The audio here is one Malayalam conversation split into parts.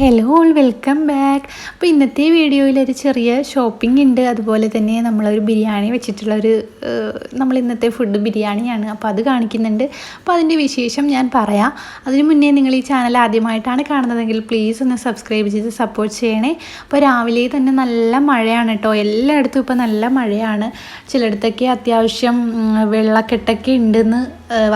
ഹലോ ഓൾ വെൽക്കം ബാക്ക് അപ്പോൾ ഇന്നത്തെ വീഡിയോയിൽ ഒരു ചെറിയ ഷോപ്പിംഗ് ഉണ്ട്. അതുപോലെ തന്നെ നമ്മളൊരു ബിരിയാണി വെച്ചിട്ടുള്ള ഒരു നമ്മൾ ഇന്നത്തെ ഫുഡ് ബിരിയാണിയാണ്. അപ്പോൾ അത് കാണിക്കുന്നുണ്ട്. അപ്പോൾ അതിന്റെ വിശേഷം ഞാൻ പറയാം. അതിന് മുന്നേ നിങ്ങൾ ഈ ചാനൽ ആദ്യമായിട്ടാണ് കാണുന്നതെങ്കിൽ പ്ലീസ് ഒന്ന് സബ്സ്ക്രൈബ് ചെയ്ത് സപ്പോർട്ട് ചെയ്യണേ. അപ്പോൾ രാവിലെ തന്നെ നല്ല മഴയാണ് കേട്ടോ. എല്ലായിടത്തും ഇപ്പോൾ നല്ല മഴയാണ്. ചിലയിടത്തൊക്കെ അത്യാവശ്യം വെള്ളക്കെട്ടൊക്കെ ഉണ്ടെന്ന്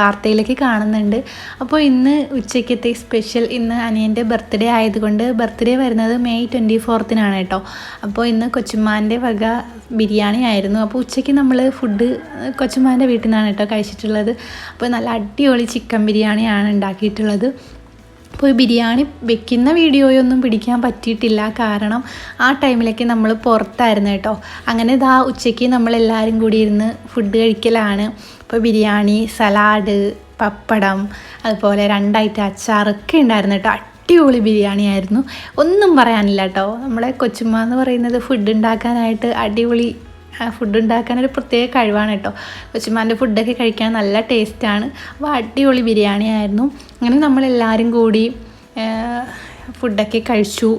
വാർത്തയിലൊക്കെ കാണുന്നുണ്ട്. അപ്പോൾ ഇന്ന് ഉച്ചയ്ക്കത്തെ സ്പെഷ്യൽ ഇന്ന് അനിയന്റെ ബർത്ത്ഡേ ആയതുകൊണ്ട് ബർത്ത്ഡേ വരുന്നത് മെയ് ട്വന്റി ഫോർത്തിനാണ് കേട്ടോ. അപ്പോൾ ഇന്ന് കൊച്ചുമ്മാന്റെ വക ബിരിയാണി ആയിരുന്നു അപ്പോൾ ഉച്ചയ്ക്ക് നമ്മൾ ഫുഡ് കൊച്ചുമ്മാന്റെ വീട്ടിൽ നിന്നാണ് കേട്ടോ കഴിച്ചിട്ടുള്ളത്. അപ്പോൾ നല്ല അടിപൊളി ചിക്കൻ ബിരിയാണിയാണ് ഉണ്ടാക്കിയിട്ടുള്ളത്. അപ്പോൾ ബിരിയാണി വെക്കുന്ന വീഡിയോയൊന്നും പിടിക്കാൻ പറ്റിയിട്ടില്ല. കാരണം ആ ടൈമിലൊക്കെ നമ്മൾ പുറത്തായിരുന്നു കേട്ടോ. അങ്ങനെ ഇതാ ഉച്ചയ്ക്ക് നമ്മളെല്ലാവരും കൂടി ഇരുന്ന് ഫുഡ് കഴിക്കലാണ്. ഇപ്പോൾ ബിരിയാണി സലാഡ് പപ്പടം അതുപോലെ രണ്ടായിട്ട് അച്ചാറൊക്കെ ഉണ്ടായിരുന്നു കേട്ടോ. അടിപൊളി ബിരിയാണി ആയിരുന്നു ഒന്നും പറയാനില്ല കേട്ടോ. നമ്മളെ കൊച്ചുമ്മ എന്ന് പറയുന്നത് ഫുഡ് ഉണ്ടാക്കാനായിട്ട് അടിപൊളി ഫുഡ് ഉണ്ടാക്കാനൊരു പ്രത്യേക കഴിവാണ് കേട്ടോ. കൊച്ചുമാന്റെ ഫുഡൊക്കെ കഴിക്കാൻ നല്ല ടേസ്റ്റാണ് അപ്പോൾ അടിപൊളി ബിരിയാണി ആയിരുന്നു അങ്ങനെ നമ്മളെല്ലാവരും കൂടി ഫുഡൊക്കെ കഴിച്ചു.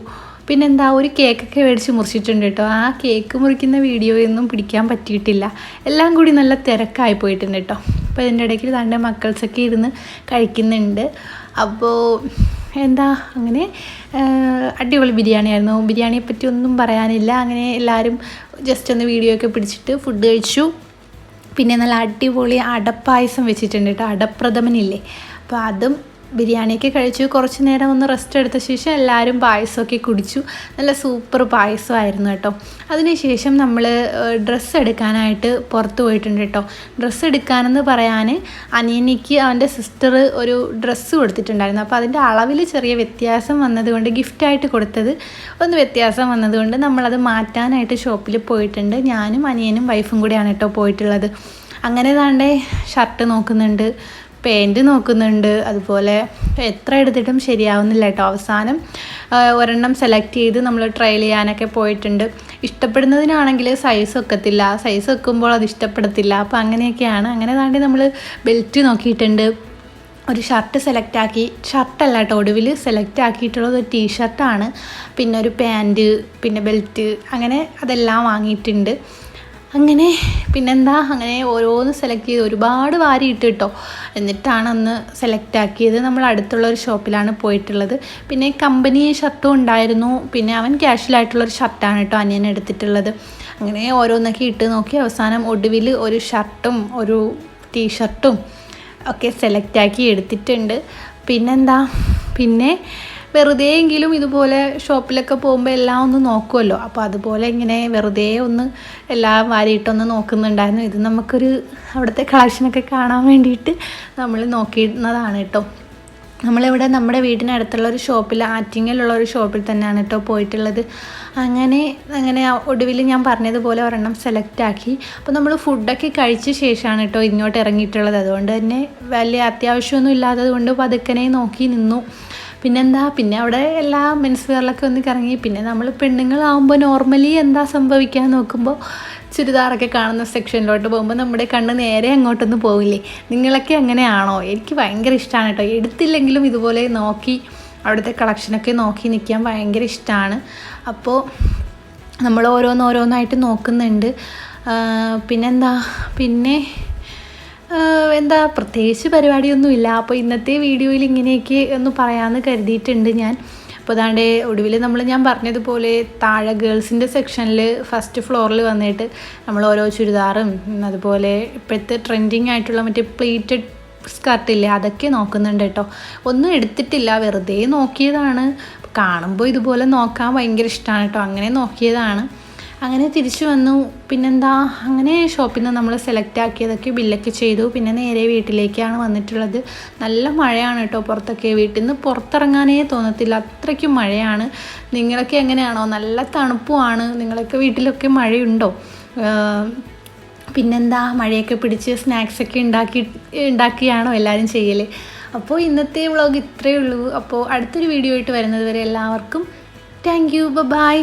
പിന്നെന്താ ഒരു കേക്കൊക്കെ മേടിച്ച് മുറിച്ചിട്ടുണ്ട് കേട്ടോ. ആ കേക്ക് മുറിക്കുന്ന വീഡിയോയൊന്നും പിടിക്കാൻ പറ്റിയിട്ടില്ല. എല്ലാം കൂടി നല്ല തിരക്കായി പോയിട്ടുണ്ട് കേട്ടോ. അപ്പോൾ ഇതിന്റെ ഇടയ്ക്ക് തന്റെ മക്കൾസൊക്കെ ഇരുന്ന് കഴിക്കുന്നുണ്ട്. അപ്പോൾ എന്താ അങ്ങനെ അടിപൊളി ബിരിയാണിയായിരുന്നു. ബിരിയാണിയെ പറ്റി ഒന്നും പറയാനില്ല. അങ്ങനെ എല്ലാവരും ജസ്റ്റ് ഒന്ന് വീഡിയോ ഒക്കെ പിടിച്ചിട്ട് ഫുഡ് കഴിച്ചു. പിന്നെ നല്ല അടിപൊളി അടപ്പായസം വെച്ചിട്ടുണ്ട് കേട്ടോ. അടപ്രഥമനില്ലേ. അപ്പോൾ അതും ബിരിയാണിയൊക്കെ കഴിച്ചു. കുറച്ച് നേരം ഒന്ന് റെസ്റ്റ് എടുത്ത ശേഷം എല്ലാവരും പായസമൊക്കെ കുടിച്ചു. നല്ല സൂപ്പർ പായസമായിരുന്നു കേട്ടോ. അതിനുശേഷം നമ്മൾ ഡ്രസ്സ് എടുക്കാനായിട്ട് പുറത്ത് പോയിട്ടുണ്ട് കേട്ടോ. ഡ്രസ്സ് എടുക്കാനെന്ന് പറയാൻ അനിയനിക്ക് അവന്റെ സിസ്റ്റർ ഒരു ഡ്രസ്സ് കൊടുത്തിട്ടുണ്ടായിരുന്നു. അപ്പോൾ അതിന്റെ അളവിൽ ചെറിയ വ്യത്യാസം വന്നതുകൊണ്ട് ഗിഫ്റ്റായിട്ട് കൊടുത്തത് ഒന്ന് വ്യത്യാസം വന്നതുകൊണ്ട് നമ്മളത് മാറ്റാനായിട്ട് ഷോപ്പിൽ പോയിട്ടുണ്ട്. ഞാനും അനിയനും വൈഫും കൂടിയാണ് കേട്ടോ പോയിട്ടുള്ളത്. അങ്ങനെ താണ്ടേ ഷർട്ട് നോക്കുന്നുണ്ട്. പാന്റ് നോക്കുന്നുണ്ട്. അതുപോലെ എത്ര എടുത്തിട്ടും ശരിയാവുന്നില്ല കേട്ടോ. അവസാനം ഒരെണ്ണം സെലക്ട് ചെയ്ത് നമ്മൾ ട്രയൽ ചെയ്യാനൊക്കെ പോയിട്ടുണ്ട്. ഇഷ്ടപ്പെടുന്നതിനാണെങ്കിൽ സൈസ് ഒക്കത്തില്ല സൈസ് വെക്കുമ്പോൾ അത് ഇഷ്ടപ്പെടത്തില്ല. അപ്പോൾ അങ്ങനെയൊക്കെയാണ്. അങ്ങനെ താണ്ടി നമ്മൾ ബെൽറ്റ് നോക്കിയിട്ടുണ്ട്. ഒരു ഷർട്ട് സെലക്ട് ആക്കി. ഷർട്ടല്ല കേട്ടോ ഒടുവിൽ സെലക്ട് ആക്കിയിട്ടുള്ളത് ഒരു ടീഷർട്ടാണ് പിന്നെ ഒരു പാന്റ് പിന്നെ ബെൽറ്റ് അങ്ങനെ അതെല്ലാം വാങ്ങിയിട്ടുണ്ട്. അങ്ങനെ പിന്നെന്താ അങ്ങനെ ഓരോന്ന് സെലക്ട് ചെയ്ത് ഒരുപാട് വാരി ഇട്ട് കേട്ടോ എന്നിട്ടാണ് അന്ന് സെലക്ട് ആക്കിയത്. നമ്മൾ അടുത്തുള്ള ഒരു ഷോപ്പിലാണ് പോയിട്ടുള്ളത്. പിന്നെ കമ്പനി ഷർട്ടും ഉണ്ടായിരുന്നു. പിന്നെ അവൻ ക്യാഷ്വലായിട്ടുള്ളൊരു ഷർട്ടാണ് കേട്ടോ അനിയൻ എടുത്തിട്ടുള്ളത്. അങ്ങനെ ഓരോന്നൊക്കെ ഇട്ട് നോക്കി. അവസാനം ഒടുവിൽ ഒരു ഷർട്ടും ഒരു ടീഷർട്ടും ഒക്കെ സെലക്റ്റാക്കി എടുത്തിട്ടുണ്ട്. പിന്നെന്താ പിന്നെ വെറുതെയെങ്കിലും ഇതുപോലെ ഷോപ്പിലൊക്കെ പോകുമ്പോൾ എല്ലാം ഒന്ന് നോക്കുമല്ലോ അപ്പോൾ അതുപോലെ ഇങ്ങനെ വെറുതെ ഒന്ന് എല്ലാം വാരിയിട്ടൊന്ന് നോക്കുന്നുണ്ടായിരുന്നു. ഇത് നമുക്കൊരു അവിടുത്തെ കളക്ഷനൊക്കെ കാണാൻ വേണ്ടിയിട്ട് നമ്മൾ നോക്കിയിരുന്നതാണ് കേട്ടോ. നമ്മളിവിടെ നമ്മുടെ വീടിനടുത്തുള്ള ഒരു ഷോപ്പിൽ ആറ്റിങ്ങലുള്ള ഒരു ഷോപ്പിൽ തന്നെയാണ് കേട്ടോ പോയിട്ടുള്ളത്. അങ്ങനെ അങ്ങനെ ഒടുവിൽ ഞാൻ പറഞ്ഞതുപോലെ ഒരെണ്ണം സെലക്ട് ആക്കി. അപ്പോൾ നമ്മൾ ഫുഡൊക്കെ കഴിച്ച ശേഷമാണ് കേട്ടോ ഇങ്ങോട്ട് ഇറങ്ങിയിട്ടുള്ളത്. അതുകൊണ്ട് തന്നെ വലിയ അത്യാവശ്യമൊന്നും ഇല്ലാത്തത് കൊണ്ട് പതുക്കനെ നോക്കി നിന്നു. പിന്നെന്താ? പിന്നെ അവിടെ എല്ലാ മെൻസ് വെയറിലൊക്കെ ഒന്ന് കറങ്ങി. പിന്നെ നമ്മൾ പെണ്ണുങ്ങളാവുമ്പോൾ നോർമലി എന്താ സംഭവിക്കാൻ നോക്കുമ്പോൾ ചുരിദാറൊക്കെ കാണുന്ന സെക്ഷനിലോട്ട് പോകുമ്പോൾ നമ്മുടെ കണ്ണ് നേരെ അങ്ങോട്ടൊന്ന് പോവില്ലേ? നിങ്ങളൊക്കെ അങ്ങനെയാണോ? എനിക്ക് ഭയങ്കര ഇഷ്ടമാണ് കേട്ടോ. എടുത്തില്ലെങ്കിലും ഇതുപോലെ നോക്കി അവിടുത്തെ കളക്ഷനൊക്കെ നോക്കി നിൽക്കാൻ ഭയങ്കര ഇഷ്ടമാണ് അപ്പോൾ നമ്മൾ ഓരോന്നോരോന്നായിട്ട് നോക്കുന്നുണ്ട്. പിന്നെന്താ? പിന്നെ എന്താ പ്രത്യേകിച്ച് പരിപാടിയൊന്നുമില്ല. അപ്പോൾ ഇന്നത്തെ വീഡിയോയിൽ ഇങ്ങനെയൊക്കെ ഒന്ന് പറയാമെന്ന് കരുതിയിട്ടുണ്ട് ഞാൻ. അപ്പോൾ അതാണ്ട് ഒടുവിൽ നമ്മൾ ഞാൻ പറഞ്ഞതുപോലെ താഴെ ഗേൾസിന്റെ സെക്ഷനിൽ ഫസ്റ്റ് ഫ്ലോറിൽ വന്നിട്ട് നമ്മൾ ഓരോ ചുരിദാറും അതുപോലെ ഇപ്പോഴത്തെ ട്രെൻഡിങ് ആയിട്ടുള്ള മറ്റേ പ്ലേറ്റഡ് സ്കർട്ടില്ലേ അതൊക്കെ നോക്കുന്നുണ്ട് കേട്ടോ. ഒന്നും എടുത്തിട്ടില്ല വെറുതെ നോക്കിയതാണ്. കാണുമ്പോൾ ഇതുപോലെ നോക്കാൻ ഭയങ്കര ഇഷ്ടമാണ് കേട്ടോ. അങ്ങനെ നോക്കിയതാണ്. അങ്ങനെ തിരിച്ചു വന്നു. പിന്നെന്താ? അങ്ങനെ ഷോപ്പിൽ നിന്ന് നമ്മൾ സെലക്ട് ആക്കിയതൊക്കെ ബില്ലൊക്കെ ചെയ്തു. പിന്നെ നേരെ വീട്ടിലേക്കാണ് വന്നിട്ടുള്ളത്. നല്ല മഴയാണ് കേട്ടോ പുറത്തൊക്കെ. വീട്ടിൽ നിന്ന് പുറത്തിറങ്ങാനേ തോന്നത്തില്ല. അത്രയ്ക്കും മഴയാണ്. നിങ്ങളൊക്കെ എങ്ങനെയാണോ? നല്ല തണുപ്പുമാണ്. നിങ്ങളൊക്കെ വീട്ടിലൊക്കെ മഴയുണ്ടോ? പിന്നെന്താ? മഴയൊക്കെ പിടിച്ച് സ്നാക്സൊക്കെ ഉണ്ടാക്കി ഉണ്ടാക്കിയാണോ എല്ലാവരും ചെയ്യൽ അപ്പോൾ ഇന്നത്തെ വ്ളോഗ് ഇത്രയേ ഉള്ളൂ. അപ്പോൾ അടുത്തൊരു വീഡിയോ ആയിട്ട് വരുന്നത് വരെ എല്ലാവർക്കും താങ്ക് യു ബൈ